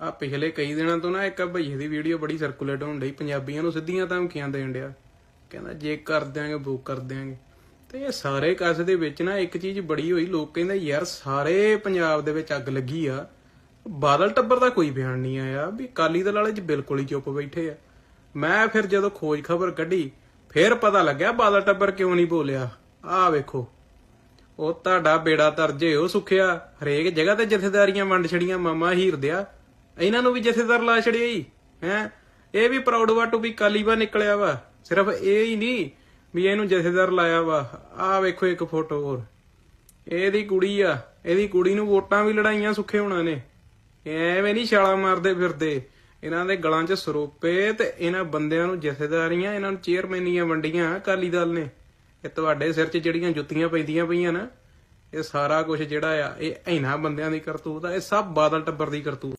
ਆ ਪਿਛਲੇ ਕਈ ਦਿਨਾਂ ਤੋਂ ਨਾ ਇੱਕ ਭਈਏ ਦੀ ਵੀਡੀਓ ਬੜੀ ਸਰਕੂਲੇਟ ਹੋਣ ਡਈ, ਪੰਜਾਬੀਆਂ ਨੂੰ ਸਿੱਧੀਆਂ ਧਮਕੀਆਂ ਦੇਣ ਡਿਆ। ਕਹਿੰਦਾ ਜੇ ਕਰ ਦਿਆਂਗੇ ਬੁੱਕ ਕਰ ਦਿਆਂਗੇ। ਤੇ ਇਹ ਸਾਰੇ ਕਸ ਦੇ ਵਿੱਚ ਨਾ ਇੱਕ ਚੀਜ਼ ਬੜੀ ਹੋਈ, ਲੋਕ ਕਹਿੰਦੇ ਯਾਰ ਸਾਰੇ ਪੰਜਾਬ ਦੇ ਵਿੱਚ ਅੱਗ ਲੱਗੀ ਆ। ਬਾਦਲ ਟੱਬਰ ਦਾ ਕੋਈ ਬਿਆਨ ਨਹੀਂ ਆਇਆ ਵੀ ਕਾਲੀ ਦਲ ਵਾਲੇ ਚ ਬਿਲਕੁਲ ਹੀ ਚੁੱਪ ਬੈਠੇ ਆ। ਮੈਂ ਫਿਰ ਜਦੋਂ ਖੋਜ ਖਬਰ ਕੱਢੀ, ਫਿਰ ਪਤਾ ਲੱਗਿਆ ਬਾਦਲ ਟੱਬਰ ਕਿਉਂ ਨਹੀਂ ਬੋਲਿਆ। ਆਹ ਵੇਖੋ। ਉਹ ਤੁਹਾਡਾ ਬੇੜਾ ਤਰਜੇ ਉਹ ਸੁਖਿਆ। ਹਰੇਕ ਜਗ੍ਹਾ ਤੇ ਜਥੇਦਾਰੀਆਂ ਵੰਡ ਛੜੀਆਂ, ਮਾਮਾ ਹੀਰ ਦਿਆ। ਇਹਨਾਂ ਨੂੰ ਵੀ ਜਥੇਦਾਰ ਲਾ ਛੜਿਆ ਜੀ ਹੈ? ਇਹ ਵੀ ਪ੍ਰਾਊਡ ਵਾ ਟੂ ਵੀ ਕਾਲੀਬਾ ਨਿਕਲਿਆ ਵਾ। ਸਿਰਫ ਇਹ ਹੀ ਨਹੀਂ ਵੀ ਇਹਨੂੰ ਜਥੇਦਾਰ ਲਾਇਆ ਵਾ। ਆਹ ਵੇਖੋ ਇੱਕ ਫੋਟੋ ਹੋਰ। ਇਹਦੀ ਕੁੜੀ ਆ। ਇਹਦੀ ਕੁੜੀ ਨੂੰ ਵੋਟਾਂ ਵੀ ਲੜਾਈਆਂ ਸੁੱਖੇ ਹੋਣਾ ਨੇ। ਇਹ ਐਵੇਂ ਨਹੀਂ ਛਾਲਾ ਮਾਰਦੇ ਫਿਰਦੇ। ਇਹਨਾਂ ਦੇ ਗਲਾਂ 'ਚ ਸਰੋਪੇ ਤੇ ਇਹਨਾਂ ਬੰਦਿਆਂ ਨੂੰ ਜਥੇਦਾਰੀਆਂ, ਇਹਨਾਂ ਨੂੰ ਚੇਅਰਮੈਨੀਆਂ ਵੰਡੀਆਂ ਅਕਾਲੀ ਦਲ ਨੇ। ਇਹ ਤੁਹਾਡੇ ਸਿਰ 'ਚ ਜਿਹੜੀਆਂ ਜੁੱਤੀਆਂ ਪੈਂਦੀਆਂ ਪਈਆਂ ਨਾ, ਇਹ ਸਾਰਾ ਕੁਝ ਜਿਹੜਾ ਆ, ਇਹ ਇਹਨਾਂ ਬੰਦਿਆਂ ਦੀ ਕਰਤੂਤ ਆ। ਇਹ ਸਭ ਬਾਦਲ ਟੱਬਰ ਦੀ ਕਰਤੂਤ